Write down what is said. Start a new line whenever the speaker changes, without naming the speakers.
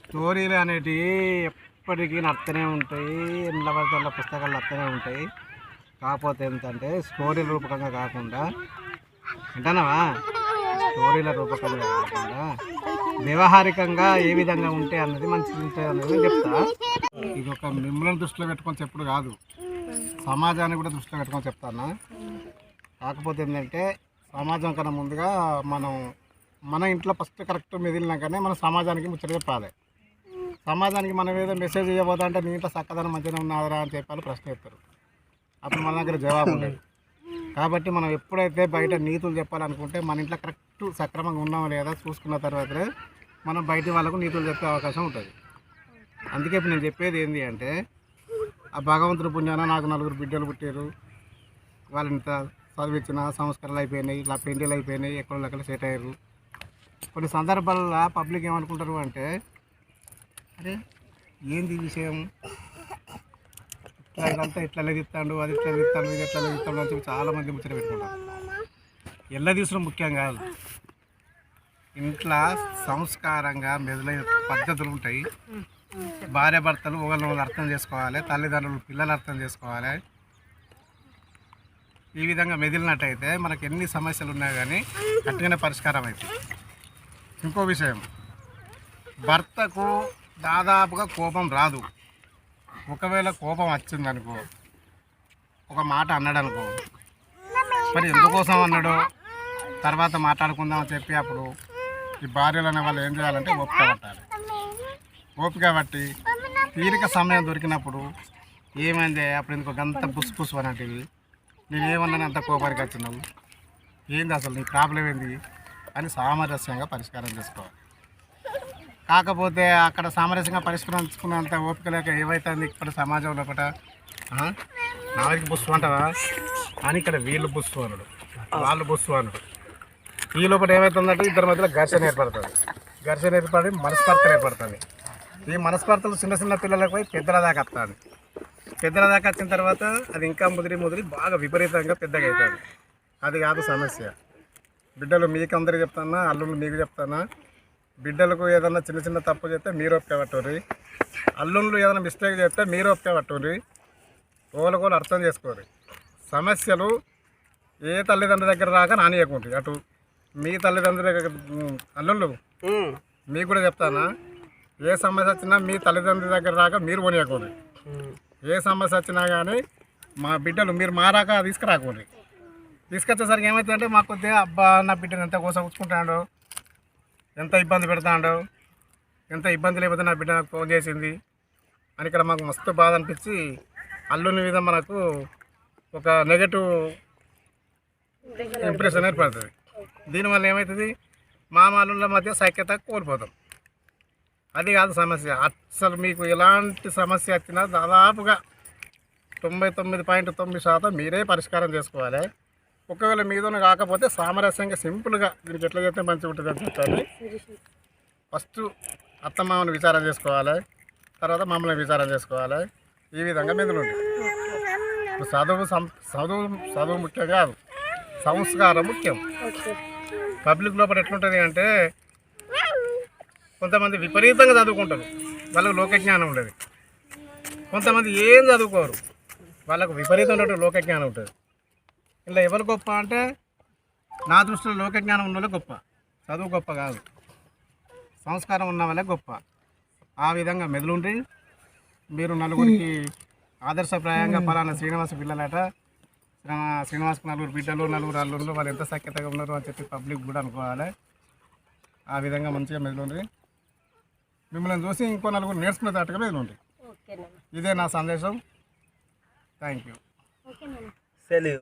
స్టోరీలు అనేటివి ఎప్పటికీ నడుతూనే ఉంటాయి ఎండ్ల పడితే పుస్తకాలు నడుతూనే ఉంటాయి. కాకపోతే ఏంటంటే స్టోరీ రూపకంగా కాకుండా వింటానవా స్టోరీల రూపకంగా కాకుండా వ్యవహారికంగా ఏ విధంగా ఉంటే అన్నది మంచిది ఉంటుంది అన్నది చెప్తా. ఇది ఒక మిమ్మల్ని దృష్టిలో పెట్టుకొని చెప్పుడు కాదు. సమాజాన్ని కూడా దృష్టిలో పెట్టుకొని చెప్తాను? కాకపోతే ఏంటంటే సమాజం కన్నా ముందుగా మనం మన ఇంట్లో ఫస్ట్ కరెక్ట్ మెదిలినాకనే మన సమాజానికి ముచ్చట చెప్పాలి. సమాజానికి మనం ఏదో మెసేజ్ ఇవ్వబోతా అంటే నీ ఇంట్లో చక్కదనం మంచిగా ఉన్నారా అని చెప్పాలి ప్రశ్న చెప్తారు అప్పుడు మన దగ్గర జవాబు ఉండదు. కాబట్టి మనం ఎప్పుడైతే బయట నీతులు చెప్పాలనుకుంటే మన ఇంట్లో కరెక్ట్ సక్రమంగా ఉన్నామా లేదా చూసుకున్న తర్వాతనే మనం బయట వాళ్ళకు నీతులు చెప్పే అవకాశం ఉంటుంది. అందుకే ఇప్పుడు నేను చెప్పేది ఏంటి అంటే ఆ భగవంతుడి పుణ్యాన నాకు నలుగురు బిడ్డలు పుట్టారు. వాళ్ళు ఇంత చదివించిన సంస్కారాలు అయిపోయినాయి ఇలా పెండిలు అయిపోయినాయి ఎక్కడ సెట్ అయ్యారు. కొన్ని సందర్భాల్లో పబ్లిక్ ఏమనుకుంటారు అంటే అరే ఏంది విషయం? ఇట్లా ఇదంతా ఇట్లా లెగిస్తాడు అది ఇట్లా లెగిస్తాడు ఇది ఎట్లా లెగిస్తాడు అని చెప్పి చాలామంది ముచ్చట పెట్టుకుంటారు. ఎల్ల తీసుకున్న ముఖ్యం కాదు. ఇంట్లో సంస్కారంగా మెదులైన పద్ధతులు ఉంటాయి. భార్య భర్తలు ఒకరిని అర్థం చేసుకోవాలి తల్లిదండ్రులు పిల్లలు అర్థం చేసుకోవాలి. ఈ విధంగా మెదిలినట్టయితే మనకు ఎన్ని సమస్యలు ఉన్నా కానీ గట్టిగానే పరిష్కారం అవుతుంది. ఇంకో విషయం. భర్తకు దాదాపుగా కోపం రాదు. ఒకవేళ కోపం వచ్చిందనుకో ఒక మాట అన్నాడు అనుకో మరి ఎందుకోసం అన్నాడు? తర్వాత మాట్లాడుకుందాం అని చెప్పి అప్పుడు ఈ భార్యలు అనే వాళ్ళు ఏం చేయాలంటే ఓపిక పట్టాలి. ఓపిక పట్టి తీరిక సమయం దొరికినప్పుడు ఏమైంది? అప్పుడు ఎందుకు గంత బుస్ అనేటివి. నేనేమన్నాను అంత కోపానికి వచ్చినావు? ఏంది అసలు నీ ప్రాబ్లం ఏంది? అని సామరస్యంగా పరిష్కారం చేసుకోవాలి. కాకపోతే అక్కడ సామరస్యంగా పరిష్కరించుకున్నంత ఓపిక లేక ఏవైతుంది ఇక్కడ సమాజంలో ఒకట ఆ? నాలుగు బుస్సు అంటారా అని ఇక్కడ వీళ్ళు బుస్సు అనడు. వాళ్ళు బుస్సు అనడు. ఈ లోపల ఏమవుతుందంటే ఇద్దరి మధ్యలో ఘర్షణ ఏర్పడుతుంది. ఘర్షణ ఏర్పడి మనస్పర్ధలు ఏర్పడుతుంది. ఈ మనస్పర్ధలు చిన్న చిన్న పిల్లలకు పోయి పెద్దల దాకా వస్తుంది పెద్దల దాకా వచ్చిన తర్వాత అది ఇంకా ముదిరి ముదిరి బాగా విపరీతంగా పెద్దగా అవుతుంది. అది కాదు సమస్య. బిడ్డలు మీకు అందరికి చెప్తానా అల్లుళ్ళు మీకు చెప్తానా? బిడ్డలకు ఏదైనా చిన్న చిన్న తప్పు చేస్తే మీరు ఒప్పుకే పట్టుర్రి అల్లుళ్ళు ఏదైనా మిస్టేక్ చేస్తే మీరు ఒప్పుకే పట్టుర్రి ఓలకోలు అర్థం చేసుకోరు. సమస్యలు ఏ తల్లిదండ్రుల దగ్గర రాక నానియకుంటుంది అటు మీ తల్లిదండ్రుల దగ్గర అల్లుళ్ళు మీకు కూడా చెప్తానా? ఏ సమస్య వచ్చినా మీ తల్లిదండ్రుల దగ్గర రాక మీరు కొనియకూడదు ఏ సమస్య వచ్చినా కానీ మా బిడ్డలు మీరు మారాక తీసుకురాకూడదు. తీసుకొచ్చేసరికి ఏమవుతుందంటే మాకు కొద్దిగా అబ్బా నా బిడ్డను ఎంత కోసం ఉంచుకుంటాడు ఎంత ఇబ్బంది పెడతాడు ఎంత ఇబ్బంది లేకపోతే నా బిడ్డ నాకు ఫోన్ చేసింది? అని ఇక్కడ మాకు మస్తు బాధ అనిపించి అల్లుని మీద మనకు ఒక నెగటివ్ ఇంప్రెషన్ ఏర్పడుతుంది. దీనివల్ల ఏమవుతుంది మామాలుల మధ్య సఖ్యత కోల్పోతాం. అది కాదు సమస్య. అసలు మీకు ఎలాంటి సమస్య వచ్చినా దాదాపుగా తొంభై తొమ్మిది పాయింట్ తొమ్మిది శాతం మీరే పరిష్కారం చేసుకోవాలి. ఒకవేళ మీదన కాకపోతే సామరస్యంగా సింపుల్గా దీనికి ఎట్లా చేస్తే మంచిగా ఉంటుంది అని చెప్పాలి ఫస్ట్ అత్తమామని విచారం చేసుకోవాలి. తర్వాత మమ్మల్ని విచారం చేసుకోవాలి. ఈ విధంగా మెదులు ఉంది. చదువు సం- చదువు చదువు ముఖ్యం కాదు. సంస్కారం ముఖ్యం. పబ్లిక్ లోపల ఎట్లుంటుంది అంటే కొంతమంది విపరీతంగా చదువుకుంటారు. వాళ్ళకు లోకజ్ఞానం ఉండదు. కొంతమంది ఏం చదువుకోరు. వాళ్ళకు విపరీతం లోక లోకజ్ఞానం ఉంటుంది. ఇలా ఎవరు గొప్ప అంటే నా దృష్టిలో లోక జ్ఞానం ఉన్న వాళ్ళే గొప్ప. చదువు గొప్ప కాదు. సంస్కారం ఉన్న వాళ్ళే గొప్ప. ఆ విధంగా మెదులుండి మీరు నలుగురికి ఆదర్శప్రాయంగా పలానా శ్రీనివాస పిల్లలట. శ్రీనివా- శ్రీనివాసకు నలుగురు బిడ్డలు నలుగురు అల్లుళ్ళు వాళ్ళు ఎంత సఖ్యతగా ఉన్నారు అని చెప్పి పబ్లిక్ కూడా అనుకోవాలి. ఆ విధంగా మంచిగా మెదులుండి మిమ్మల్ని చూసి ఇంకో నలుగురు నేర్చుకునే తట్టుగా మెదులుండి ఇదే నా సందేశం. Thank you.
సెలవు.